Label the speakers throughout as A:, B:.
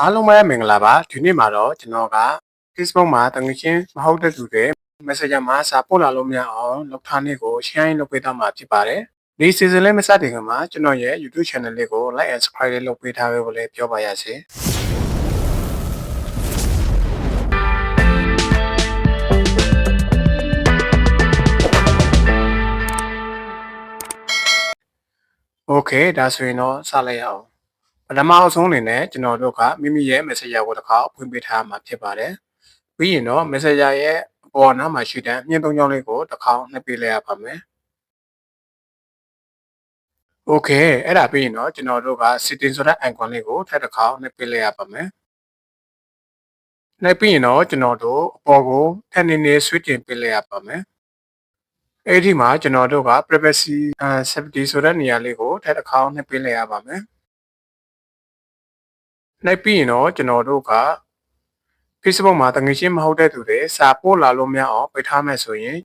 A: အားလုံးပဲမင်္ဂလာပါဒီနေ့မှာတော့ကျွန်တော်က Facebook မှာတငယ်ချင်းမဟုတ်တဲ့သူတွေ Messenger မှာစာပို့လာလို့မရအောင်လောက်ထားနေကို share လုပ်ပေးတော့မှာဖြစ်ပါတယ်ဒီ season လေးမစတင်ခင်မှာကျွန်တော်ရဲ့ YouTube channel လေးကို like and subscribe လေးလုပ်ပေးထားပေးဖို့လည်းပြောပါရစေ โอเคဒါဆိုရင်တော့စလိုက်ရအောင် ပထမအဆုံးအနေနဲ့ကျွန်တော်တို့ကမိမိရဲ့ Messenger ကိုတစ်ခါဖွင့်ပေးထားမှာဖြစ်ပါတယ်။ပြီးရင်တော့ Messenger ရဲ့အပေါ်နားမှာရှိတဲ့အမြင့်သုံးကြောင်းလေးကိုတစ်ခါနှိပ်ပေးလိုက်ရပါမယ်။ Okay အဲ့ဒါပြီးရင်တော့ကျွန်တော်တို့က setting ဆိုတဲ့ icon လေးကိုထပ်တစ်ခါနှိပ်ပေးလိုက်ရပါမယ်။နှိပ်ပြီးရင်တော့ကျွန်တော်တို့အပေါ်ကိုထပ်နေနေ switch တင်ပေးလိုက်ရပါမယ်။အဲ့ဒီမှာကျွန်တော်တို့က privacy safety ဆိုတဲ့နေရာလေးကိုထပ်တစ်ခါနှိပ်ပေးလိုက်ရပါမယ်။ နှိပ်ပြီးရင်တော့ကျွန်တော်တို့က Facebook မှာတငယ်ချင်းမဟုတ်တဲ့သူတွေစာပို့လာလို့မရအောင်ပိတ်ထားမယ်ဆိုရင်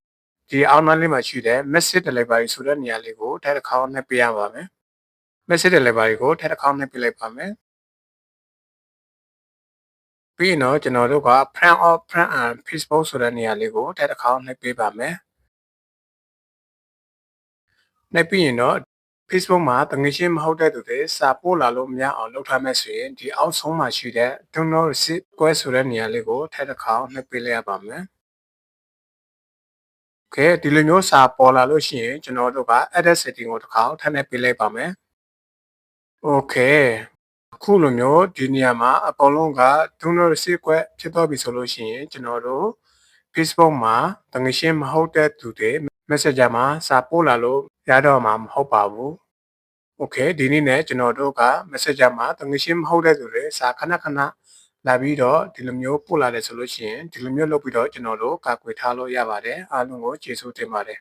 A: ဒီအောက်နားလေးမှာရှိတဲ့ message delivery ဆိုတဲ့နေရာလေးကိုထပ်တစ်ခါနှိပ်ပေးရပါမယ် message delivery ကိုထပ်တစ်ခါနှိပ်ပေးလိုက်ပါမယ်ပြီးရင်တော့ကျွန်တော်တို့က friend of friend and Facebook ဆိုတဲ့နေရာလေးကိုထပ်တစ်ခါနှိပ်ပေးပါမယ်နှိပ်ပြီးရင်တော့ Facebook မှာတငယ်ချင်းမဟုတ်တဲ့သူတွေစာပို့လာလို့မရအောင်လုပ်ထားမယ်ဆိုရင်ဒီအောက်ဆုံးမှာရှိတဲ့ do not receive request ဆိုတဲ့နေရာလေးကိုထပ်တစ်ခါနှိပ်ပေးလိုက်ရပါမယ်။ Okay ဒီလိုမျိုးစာပေါ်လာလို့ရှိရင်ကျွန်တော်တို့က edit setting ကိုတစ်ခါထပ်နှိပ်ပေးလိုက်ပါမယ်။ Okay အခုလိုမျိုးဒီနေရာမှာအကုန်လုံးက do not receive request ဖြစ်တော့ပြီဆိုလို့ရှိရင်ကျွန်တော်တို့ Facebook မှာတငယ်ချင်းမဟုတ်တဲ့သူတွေ Messenger မှာစာပို့လာလို့ရတော့မှာမဟုတ်ပါဘူး။ Okay ဒီနေ့နဲ့ကျွန်တော်တို့က Messenger မှာတငယ်ချင်းမဟုတ်တဲ့သူတွေစာခဏခဏလာပြီးတော့ဒီလိုမျိုးပို့လာတယ်ဆိုလို့ရှိရင်ဒီလိုမျိုးလုပ်ပြီးတော့ကျွန်တော်တို့ကာကွယ်ထားလို့ရပါတယ်အားလုံးကိုကျေးဇူးတင်ပါတယ်